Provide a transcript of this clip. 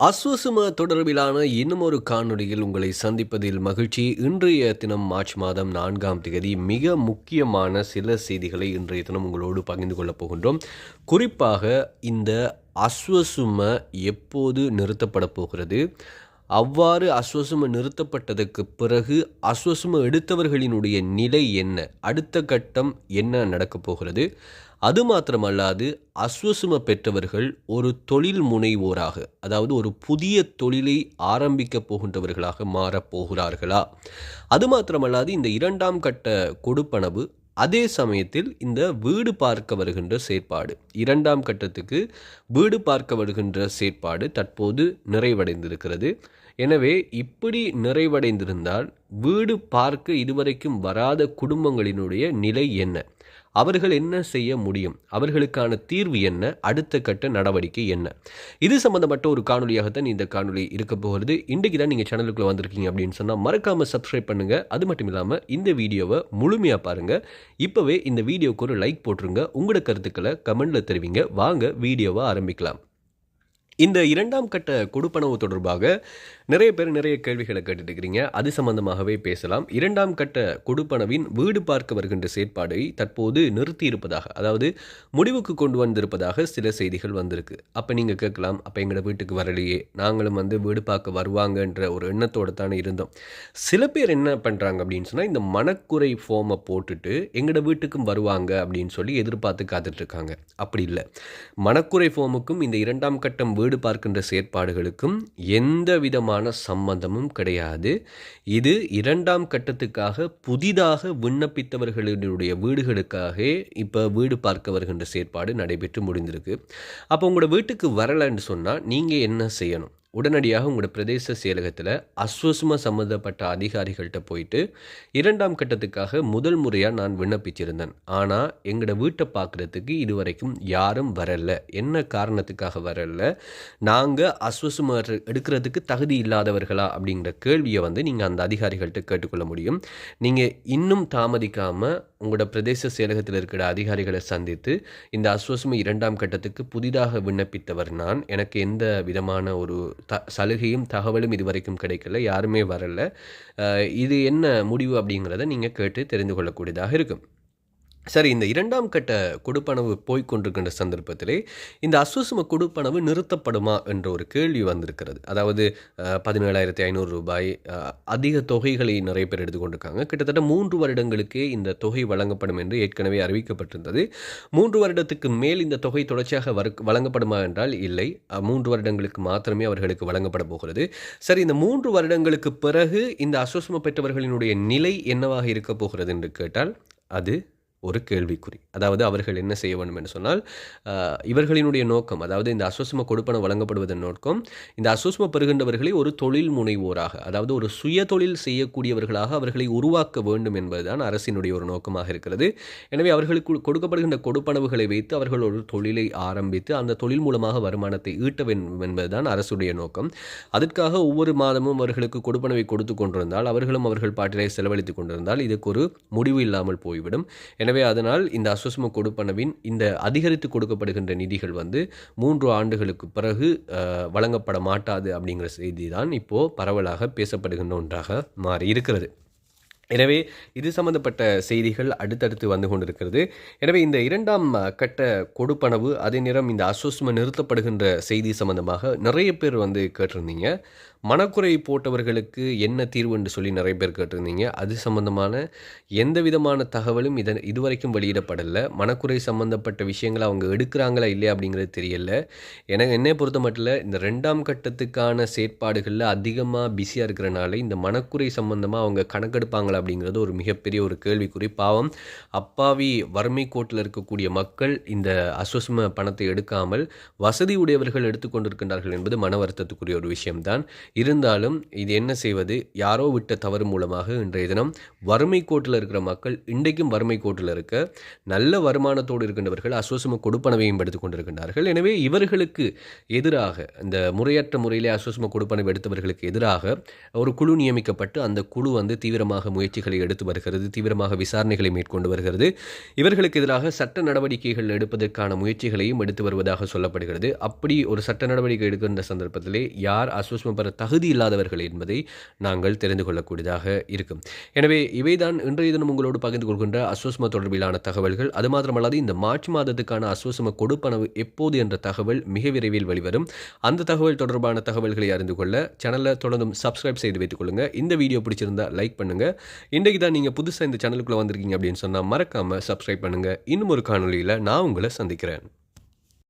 அஸ்வசும தொடர்பிலான இன்னும் ஒரு காணொலியில் உங்களை சந்திப்பதில் மகிழ்ச்சி. இன்றைய தினம் மார்ச் மாதம் நான்காம் தேதி மிக முக்கியமான சில செய்திகளை இன்றைய தினம் உங்களோடு பகிர்ந்து கொள்ளப் போகின்றோம். குறிப்பாக இந்த அஸ்வசும எப்போது நிறுத்தப்பட போகிறது? அவ்வாறு அஸ்வசும நிறுத்தப்பட்டதற்கு பிறகு அஸ்வசும எடுத்தவர்களினுடைய நிலை என்ன? அடுத்த கட்டம் என்ன நடக்கப் போகிறது? அது மாத்திரமல்லாது அஸ்வசும பெற்றவர்கள் ஒரு தொழில் முனைவோராக அதாவது ஒரு புதிய தொழிலை ஆரம்பிக்கப் போகின்றவர்களாக மாறப் போகிறார்களா? அது மாத்திரமல்லாது இந்த இரண்டாம் கட்ட கொடுப்பனவு அதே சமயத்தில் இந்த வீடு பார்க்க வருகின்ற செயற்பாடு இரண்டாம் கட்டத்துக்கு வீடு பார்க்க வருகின்ற செயற்பாடு தற்போது நிறைவடைந்திருக்கிறது. எனவே இப்படி நிறைவடைந்திருந்தால் வீடு பார்க்க இதுவரைக்கும் வராத குடும்பங்களினுடைய நிலை என்ன? அவர்கள் என்ன செய்ய முடியும்? அவர்களுக்கான தீர்வு என்ன? அடுத்த கட்ட நடவடிக்கை என்ன? இது சம்பந்தப்பட்ட ஒரு காணொலியாகத்தான் இந்த காணொலி இருக்க போகிறது. இன்றைக்கு தான் நீங்கள் சேனலுக்குள்ளே வந்திருக்கீங்க அப்படின்னு சொன்னால் மறக்காமல் சப்ஸ்கிரைப் பண்ணுங்கள் அது மட்டும் இல்லாமல் இந்த வீடியோவை முழுமையாக பாருங்கள் இப்போவே இந்த வீடியோவுக்கு ஒரு லைக் போட்டுருங்க. உங்களோட கருத்துக்களை கமெண்டில் தெரிவிங்க. வாங்க வீடியோவை ஆரம்பிக்கலாம். இந்த இரண்டாம் கட்ட கொடுப்பனவு தொடர்பாக நிறைய பேர் நிறைய கேள்விகளை கேட்டுட்டு இருக்கிறீங்க அது சம்பந்தமாகவே பேசலாம். இரண்டாம் கட்ட கொடுப்பனவின் வீடு பார்க்க வருகின்ற செயற்பாடை தற்போது நிறுத்தி இருப்பதாக அதாவது முடிவுக்கு கொண்டு வந்திருப்பதாக சில செய்திகள் வந்திருக்கு. அப்போ நீங்கள் கேட்கலாம் அப்போ எங்களோட வீட்டுக்கு வரலையே நாங்களும் வந்து வீடு பார்க்க வருவாங்கன்ற ஒரு எண்ணத்தோடு தானே இருந்தோம். சில பேர் என்ன பண்ணுறாங்க அப்படின்னு சொன்னால் இந்த மனக்குறை ஃபார்மை போட்டுட்டு எங்களோட வீட்டுக்கும் வருவாங்க அப்படின்னு சொல்லி எதிர்பார்த்து காத்துட்ருக்காங்க. அப்படி இல்லை. மனக்குறை ஃபார்முக்கும் இந்த இரண்டாம் கட்டம் வீடு பார்க்கின்ற செயற்பாடுகளுக்கும் எந்த விதமான சம்பந்தமும் கிடையாது. இது இரண்டாம் கட்டத்துக்காக புதிதாக விண்ணப்பித்தவர்களுடைய வீடுகளுக்காக இப்போ வீடு பார்க்க வருகின்ற செயற்பாடு நடைபெற்று முடிந்திருக்கு. அப்போ உங்களோட வீட்டுக்கு வரலைன்னு சொன்னால் நீங்கள் என்ன செய்யணும்? உடனடியாக உங்களோட பிரதேச செயலகத்தில் அஸ்வசும சம்மந்தப்பட்ட அதிகாரிகள்கிட்ட போயிட்டு இரண்டாம் கட்டத்துக்காக முதல் முறையாக நான் விண்ணப்பிச்சிருந்தேன். ஆனால் எங்களோட வீட்டை பார்க்குறதுக்கு இதுவரைக்கும் யாரும் வரல. என்ன காரணத்துக்காக வரல? நாங்கள் அஸ்வசும எடுக்கிறதுக்கு தகுதி இல்லாதவர்களா? அப்படிங்கிற கேள்வியை வந்து நீங்கள் அந்த அதிகாரிகள்கிட்ட கேட்டுக்கொள்ள முடியும். நீங்கள் இன்னும் தாமதிக்காமல் உங்களோட பிரதேச செயலகத்தில் இருக்கிற அதிகாரிகளை சந்தித்து இந்த அஸ்வசும இரண்டாம் கட்டத்துக்கு புதிதாக விண்ணப்பித்தவர் நான். எனக்கு எந்த விதமான ஒரு த சலுகையும் தகவலும் இதுவரைக்கும் கிடைக்கல யாருமே வரல. இது என்ன முடிவு அப்படிங்கிறத நீங்கள் கேட்டு தெரிந்து கொள்ளக்கூடியதாக இருக்கும். சரி இந்த இரண்டாம் கட்ட கொடுப்பனவு போய்கொண்டிருக்கின்ற சந்தர்ப்பத்திலே இந்த அஸ்வசும கொடுப்பனவு நிறுத்தப்படுமா என்ற ஒரு கேள்வி வந்திருக்கிறது. அதாவது பதினேழாயிரத்தி ஐநூறு ரூபாய் அதிக தொகைகளை நிறைய பேர் எடுத்துக்கொண்டிருக்காங்க கிட்டத்தட்ட மூன்று வருடங்களுக்கே இந்த தொகை வழங்கப்படும் என்று ஏற்கனவே அறிவிக்கப்பட்டிருந்தது. மூன்று வருடத்துக்கு மேல் இந்த தொகை தொடர்ச்சியாக வழங்கப்படுமா என்றால் இல்லை. மூன்று வருடங்களுக்கு மாத்திரமே அவர்களுக்கு வழங்கப்பட போகிறது. சரி இந்த மூன்று வருடங்களுக்கு பிறகு இந்த அஸ்வசும பெற்றவர்களினுடைய நிலை என்னவாக இருக்கப் போகிறது என்று கேட்டால் அது ஒரு கேள்விக்குறி. அதாவது அவர்கள் என்ன செய்ய வேண்டும் என்று சொன்னால் இவர்களினுடைய நோக்கம் அதாவது இந்த அசுவசம கொடுப்பன வழங்கப்படுவதன் நோக்கம் இந்த அசுவசம பெறுகின்றவர்களை ஒரு தொழில் முனைவோராக அதாவது ஒரு சுய தொழில் செய்யக்கூடியவர்களாக அவர்களை உருவாக்க வேண்டும் என்பதுதான் அரசினுடைய ஒரு நோக்கமாக இருக்கிறது. எனவே அவர்களுக்கு கொடுக்கப்படுகின்ற கொடுப்பனவுகளை வைத்து அவர்கள் ஒரு தொழிலை ஆரம்பித்து அந்த தொழில் மூலமாக வருமானத்தை ஈட்ட வேண்டும் என்பதுதான் அரசுடைய நோக்கம். அதற்காக ஒவ்வொரு மாதமும் அவர்களுக்கு கொடுப்பனவை கொடுத்து கொண்டிருந்தால் அவர்களும் அவர்கள் பாட்டிலே செலவழித்து கொண்டிருந்தால் இதுக்கு ஒரு முடிவு இல்லாமல் போய்விடும். எனவே அதனால் இந்த அஸ்வசம கொடுப்பனவின் இந்த அதிகரித்து கொடுக்கப்படுகின்ற நிதிகள் வந்து மூன்று ஆண்டுகளுக்கு பிறகு வழங்கப்பட மாட்டாது அப்படிங்கிற செய்தி தான் இப்போது பரவலாக பேசப்படுகின்ற ஒன்றாக மாறி இருக்கிறது எனவே இது சம்பந்தப்பட்ட செய்திகள் அடுத்தடுத்து வந்து கொண்டிருக்கிறது. எனவே இந்த இரண்டாம் கட்ட கொடுப்பனவு அதே நேரம் இந்த அஸ்வஸ்ம நிறுத்தப்படுகின்ற செய்தி சம்பந்தமாக நிறைய பேர் வந்து கேட்டிருந்தீங்க. மனக்குறை போட்டவர்களுக்கு என்ன தீர்வு என்று சொல்லி நிறைய பேர் கேட்டிருந்தீங்க. அது சம்பந்தமான எந்த விதமான தகவலும் இதன் இதுவரைக்கும் வெளியிடப்படலை. மனக்குறை சம்பந்தப்பட்ட விஷயங்களை அவங்க எடுக்கிறாங்களா இல்லையா அப்படிங்கிறது தெரியல. எனக்கு என்னை பொறுத்த மட்டும் இந்த ரெண்டாம் கட்டத்துக்கான செயற்பாடுகளில் அதிகமாக பிஸியாக இருக்கிறனால இந்த மனக்குறை சம்பந்தமாக அவங்க கணக்கெடுப்பாங்களா அப்படிங்கிறது ஒரு மிகப்பெரிய ஒரு கேள்விக்குறி. பாவம் அப்பாவி வறுமை கோட்டில் இருக்கக்கூடிய மக்கள் இந்த அஸ்வசம பணத்தை எடுக்காமல் வசதி உடையவர்கள் எடுத்துக்கொண்டிருக்கின்றார்கள் என்பது மன வருத்தத்துக்குரிய ஒரு விஷயம்தான். இருந்தாலும் இது என்ன செய்வது? யாரோ விட்ட தவறு மூலமாக இன்றைய தினம் வறுமை கோட்டில் இருக்கிற மக்கள் இன்றைக்கும் வறுமை கோட்டில் இருக்க நல்ல வருமானத்தோடு இருக்கின்றவர்கள் அஸ்வசம கொடுப்பனவையும் எடுத்துக் கொண்டிருக்கின்றார்கள். எனவே இவர்களுக்கு எதிராக இந்த முறையற்ற முறையிலே அஸ்வசம கொடுப்பனவை எடுத்தவர்களுக்கு எதிராக ஒரு குழு நியமிக்கப்பட்டு அந்த குழு வந்து தீவிரமாக முயற்சி முயற்சிகளை எடுத்து வருகிறது தீவிரமாக விசாரணைகளை மேற்கொண்டு வருகிறது. இவர்களுக்கு எதிராக சட்ட நடவடிக்கைகள் எடுப்பதற்கான முயற்சிகளையும் எடுத்து வருவதாக சொல்லப்படுகிறது. அப்படி ஒரு சட்ட நடவடிக்கை எடுக்கின்ற சந்தர்ப்பத்திலே யார் அஸ்வஸ்மம் பெற தகுதி இல்லாதவர்கள் என்பதை நாங்கள் தெரிந்து கொள்ளக்கூடியதாக இருக்கும். எனவே இவைதான் இன்றைய தினம் உங்களோடு பகிர்ந்து கொள்கின்ற அஸ்வஸ்ம தொடர்பிலான தகவல்கள். அது மாத்திரமல்லாது இந்த மார்ச் மாதத்துக்கான அஸ்வசம கொடுப்பனவு எப்போது என்ற தகவல் மிக விரைவில் வெளிவரும். அந்த தகவல் தொடர்பான தகவல்களை அறிந்து கொள்ள சேனலை தொடர்ந்தும் சப்ஸ்கிரைப் செய்து வைத்துக் கொள்ளுங்க. இந்த வீடியோ பிடிச்சிருந்தா லைக் பண்ணுங்க. இன்றைக்கு தான் நீங்கள் புதுசாக இந்த சேனலுக்குள்ளே வந்திருக்கீங்க அப்படின்னு சொன்னால் மறக்காமல் சப்ஸ்கிரைப் பண்ணுங்க. இன்னும் ஒரு காணொலியில் நான் உங்களை சந்திக்கிறேன்.